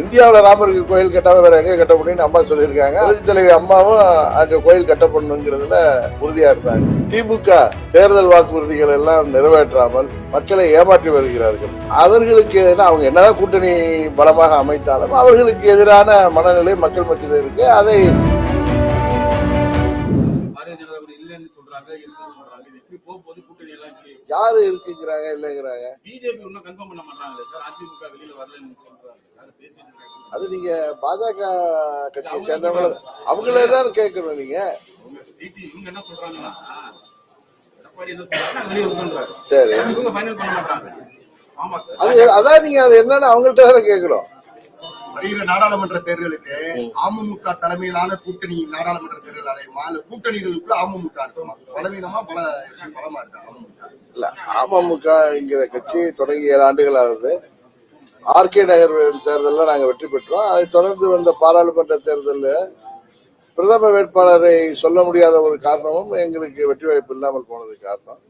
இந்தியாவில் ராமருக்கு கோயில் கட்டாம வேற எங்க கட்ட முடியும்னு அம்மா சொல்லியிருக்காங்க. புரட்சித் தலைவி அம்மாவும் அங்க கோயில் கட்டப்படணுங்கிறதுல உறுதியா இருந்தாங்க. திமுக தேர்தல் வாக்குறுதிகள் எல்லாம் நிறைவேற்றாமல் மக்களை ஏமாற்றி வருகிறார்கள். அவர்களுக்கு எதிரான அவங்க என்னதான் கூட்டணி பலமாக அமைத்தாலும் அவர்களுக்கு எதிரான மனநிலை மக்கள் மத்தியில் இருக்கு. அதை யாரு இருக்குங்கிறாங்க இல்லைங்கிறாங்க? பிஜேபி கன்ஃபார்ம் பண்ண மாட்டாங்களே சார். அதிமுக வெளியில வரலன்னு அது நீங்க பாஜக கட்சியை சேர்ந்தவங்கள அவங்களே தான் கேட்கணும் நீங்க. என்ன சொல்றாங்கன்னா சரி. அது அதான் நீங்க அது என்னன்னு அவங்கள்ட்ட தானே கேட்கணும். வருகிற நாடாளுமன்ற தேர்தலுக்கு அமமுக தலைமையிலான கூட்டணி நாடாளுமன்ற தேர்தல் அலையுமா கூட்டணிகளுக்குள்ள அமமுக இருக்குமா பலவீனமா பல பலமா இருக்கா அமமுக. இல்ல அமமுகங்கிற கட்சி தொடங்கி ஏழு ஆண்டுகள் ஆகுது. ஆர்கே நகர் தேர்தலில் நாங்கள் வெற்றி பெற்றோம். அதை தொடர்ந்து வந்த பாராளுமன்ற தேர்தலில் பிரதம வேட்பாளரை சொல்ல முடியாத ஒரு காரணமும் எங்களுக்கு வெற்றி வாய்ப்பு இல்லாமல் போனது காரணம்.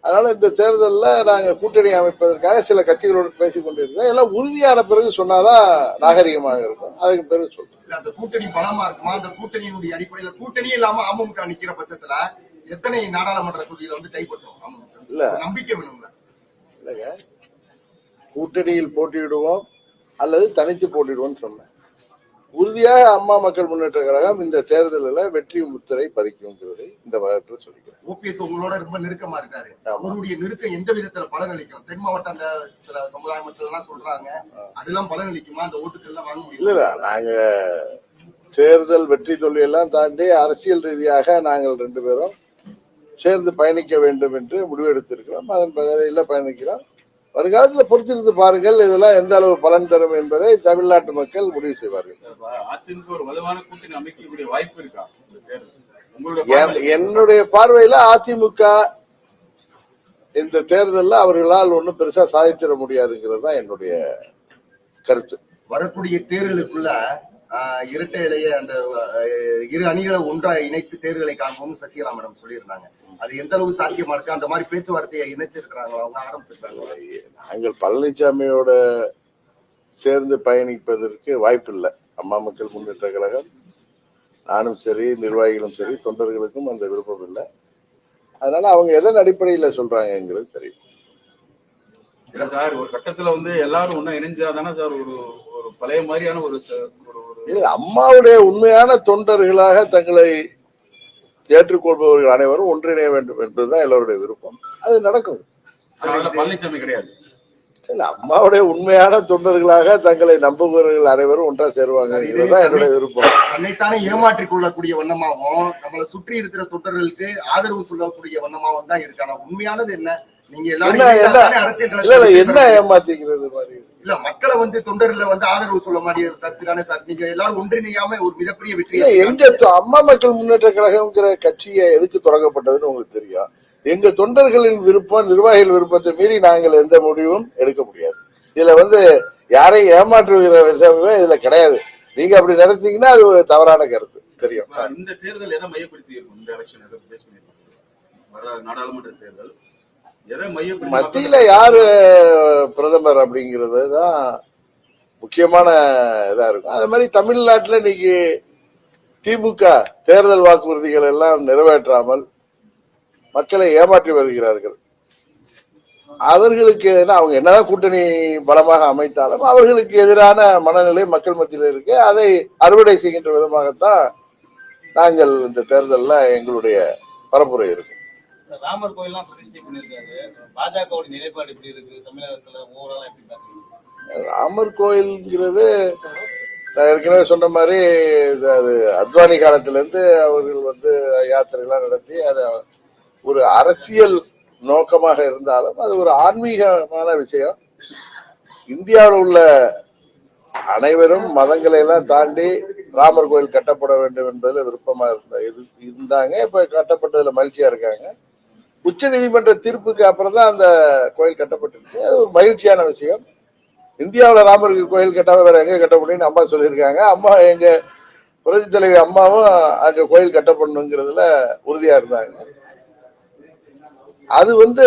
அதனால இந்த தேர்தலில் நாங்கள் கூட்டணி அமைப்பதற்காக சில கட்சிகளோடு பேசிக் கொண்டிருக்கிறோம். எல்லாம் உறுதியான பிறகு சொன்னாதான் நாகரிகமாக இருக்கும். அதுக்கு பிறகு சொல்றோம். இல்ல அந்த கூட்டணி பலமா இருக்குமா? அந்த கூட்டணியினுடைய அடிப்படையில கூட்டணியே இல்லாம அமமுக நிக்கிற பட்சத்துல எத்தனை நாடாளுமன்ற தொகுதியில வந்து கைப்பற்றும்? இல்ல. நம்பிக்கை வேணும்ல. இல்லைங்க. கூட்டணியில் போட்டியிடுவோம் அல்லது தனித்து போட்டியிடுவோம்னு சொன்னேன். உறுதியாக அம்மா மக்கள் முன்னேற்ற கழகம் இந்த தேர்தலில் வெற்றி முத்திரை பதிக்குங்கிறதை இந்த வகத்தில் சொல்லிக்கிறேன். ஓபிஎஸ் உங்களோட ரொம்ப நெருக்கமா இருக்காரு. அவருடைய நெருக்கம் எந்த விதத்துல பலன் அளிக்கும் தென் மாவட்ட அந்த சில சமுதாய மக்கள் எல்லாம் சொல்றாங்க அதெல்லாம் பலன் அளிக்குமா அந்த ஓட்டுகள் எல்லாம் வாங்க இல்ல முடியும்? இல்ல நாங்க தேர்தல் வெற்றி தோல்வி எல்லாம் தாண்டி அரசியல் ரீதியாக நாங்கள் ரெண்டு பேரும் சேர்ந்து பயணிக்க வேண்டும் என்று முடிவெடுத்திருக்கிறோம். அதன் பகுதியில் பயணிக்கிறோம். வருங்காலத்தில் பொறுத்திருந்து பாருங்கள் இதெல்லாம் எந்த அளவு பலன் தரும் என்பதை தமிழ்நாட்டு மக்கள் முடிவு செய்வார்கள். அதிமுக ஒரு வலுவான கூட்டணி அமைக்கக்கூடிய வாய்ப்பு இருக்கா? இந்த தேர்தல் உங்களுடைய என்- பார்வையில என்னுடைய பார்வையில அதிமுக இந்த தேர்தலில் அவர்களால் ஒன்றும் பெருசா சாதித்திட முடியாதுங்கிறது தான் என்னுடைய கருத்து. வரக்கூடிய தேர்தலுக்குள்ள இரட்டை இலைய அந்த இரு அணிகளை ஒன்றா இணைத்து தேர்தலை காண்போம்னு சசிகலா மேடம் சொல்லியிருந்தாங்க. அது எந்த அளவு சாத்தியமா இருக்கு? அந்த மாதிரி பேச்சுவார்த்தையை இணைச்சிருக்கிறாங்களா அவங்க ஆரம்பிச்சிருக்காங்களா நாங்கள் பழனிசாமியோட சேர்ந்து பயணிப்பதற்கு வாய்ப்பில்லை. அம்மா மக்கள் முன்னேற்ற கழகம். நானும் சரி நிர்வாகிகளும் சரி தொண்டர்களுக்கும் அந்த விருப்பம் இல்லை. அதனால அவங்க எதன் அடிப்படையில் சொல்றாங்கங்கிறது தெரியும். இல்ல சார் ஒரு கட்டத்துல வந்து எல்லாரும் ஒண்ணா இணைஞ்சாதானே சார் ஒரு ஒரு பழைய மாதிரியான ஒரு இல்லை அம்மாவுடைய உண்மையான தொண்டர்களாக தங்களை ஏற்றுக்கொள்பவர்கள் அனைவரும் ஒன்றிணைய வேண்டும் என்பதுதான் எல்லோருடைய விருப்பம். அது நடக்கும். பழனிசாமி கிடையாது. இல்ல அம்மாவுடைய உண்மையான தொண்டர்களாக தங்களை நம்புபவர்கள் அனைவரும் ஒன்றா சேருவாங்க. இதுதான் என்னுடைய விருப்பம். தன்னைத்தானே ஏமாற்றிக் கொள்ளக்கூடிய வண்ணமாகவும் நம்மளை சுற்றி இருக்கிற தொண்டர்களுக்கு ஆதரவு சொல்லக்கூடிய வண்ணமாகவும் தான் இருக்கு ஆனா உண்மையானது என்ன? என்ன ஏமாத்திக்கிறது மாதிரி? இல்ல மக்களை வந்து தொண்டர்ல வந்து ஆதரவு சொல்ல மாட்டேங்கிற தற்பிதானே சார். நீங்க எல்லாரும் ஒன்றிணையாம ஒரு மிகப்பெரிய வெற்றியை எங்க அம்மா மக்கள் முன்னேற்ற கழகம்ங்கிற கட்சியை எதுக்கு தொடங்கப்பட்டதுன்னு உங்களுக்கு தெரியும் எங்க தொண்டர்களின் விருப்பம் நிர்வாகிகள் விருப்பத்தை மீறி நாங்கள் எந்த முடிவும் எடுக்க முடியாது. இதுல வந்து யாரையும் ஏமாற்றுகிற விஷயமே இதுல கிடையாது. நீங்க அப்படி நினைச்சீங்கன்னா அது ஒரு தவறான கருத்து. தெரியும். இந்த தேர்தல் எதை மையப்படுத்தி இருக்கும் இந்த எலெக்ஷன் நாடாளுமன்ற தேர்தல். மத்தியில யாரு பிரதமர் அப்படிங்கிறது தான் முக்கியமான இதா இருக்கும். அது மாதிரி தமிழ்நாட்டுல இன்னைக்கு திமுக தேர்தல் வாக்குறுதிகள் எல்லாம் நிறைவேற்றாமல் மக்களை ஏமாற்றி வருகிறார்கள். அவர்களுக்கு அவங்க என்னதான் கூட்டணி பலமாக அமைத்தாலும் அவர்களுக்கு எதிரான மனநிலை மக்கள் மத்தியில் இருக்கு. அதை அறுவடை செய்கின்ற விதமாகத்தான் நாங்கள் இந்த தேர்தலில் எங்களுடைய பரப்புரை இருக்கும் ராமர் கோயில்லாம் பிரதிஷ்டை பண்ணிருக்காரு பாஜகவோட நிலைப்பாடு எப்படி இருக்கு? தமிழகத்துல ஓவராலா எப்படி பாக்குறீங்க? ராமர் கோயில்ங்கிறது நான் ஏற்கனவே சொன்ன மாதிரி இது அது அத்வானி காலத்துல இருந்து அவர்கள் வந்து யாத்திரைலாம் நடத்தி அது ஒரு அரசியல் நோக்கமாக இருந்தாலும் அது ஒரு ஆன்மீகமான விஷயம். இந்தியாவில் உள்ள அனைவரும் மதங்களை எல்லாம் தாண்டி ராமர் கோயில் கட்டப்பட வேண்டும் என்பதில் விருப்பமா இரு- இருந்தாங்க. இப்ப கட்டப்பட்டதுல மகிழ்ச்சியா இருக்காங்க. உச்ச நீதிமன்ற தீர்ப்புக்கு அப்புறம் தான் அந்த கோயில் கட்டப்பட்டிருக்கு. அது ஒரு மகிழ்ச்சியான விஷயம். இந்தியாவில் ராமருக்கு கோயில் கட்டாம வேற எங்க கட்ட முடியும்னு அம்மா சொல்லியிருக்காங்க. அம்மா எங்க புரட்சி தலைவி அம்மாவும் அங்க கோயில் கட்டப்படணுங்கிறதுல உறுதியா இருந்தாங்க. அது வந்து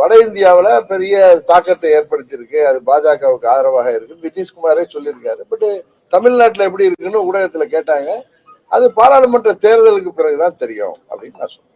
வட இந்தியாவில் பெரிய தாக்கத்தை ஏற்படுத்தியிருக்கு. அது பாஜகவுக்கு ஆதரவாக இருக்கு. நிதிஷ்குமாரே சொல்லியிருக்காரு. பட் தமிழ்நாட்டில் எப்படி இருக்குன்னு ஊடகத்தில் கேட்டாங்க. அது பாராளுமன்ற தேர்தலுக்கு பிறகுதான் தெரியும் அப்படின்னு நான் சொன்னேன்.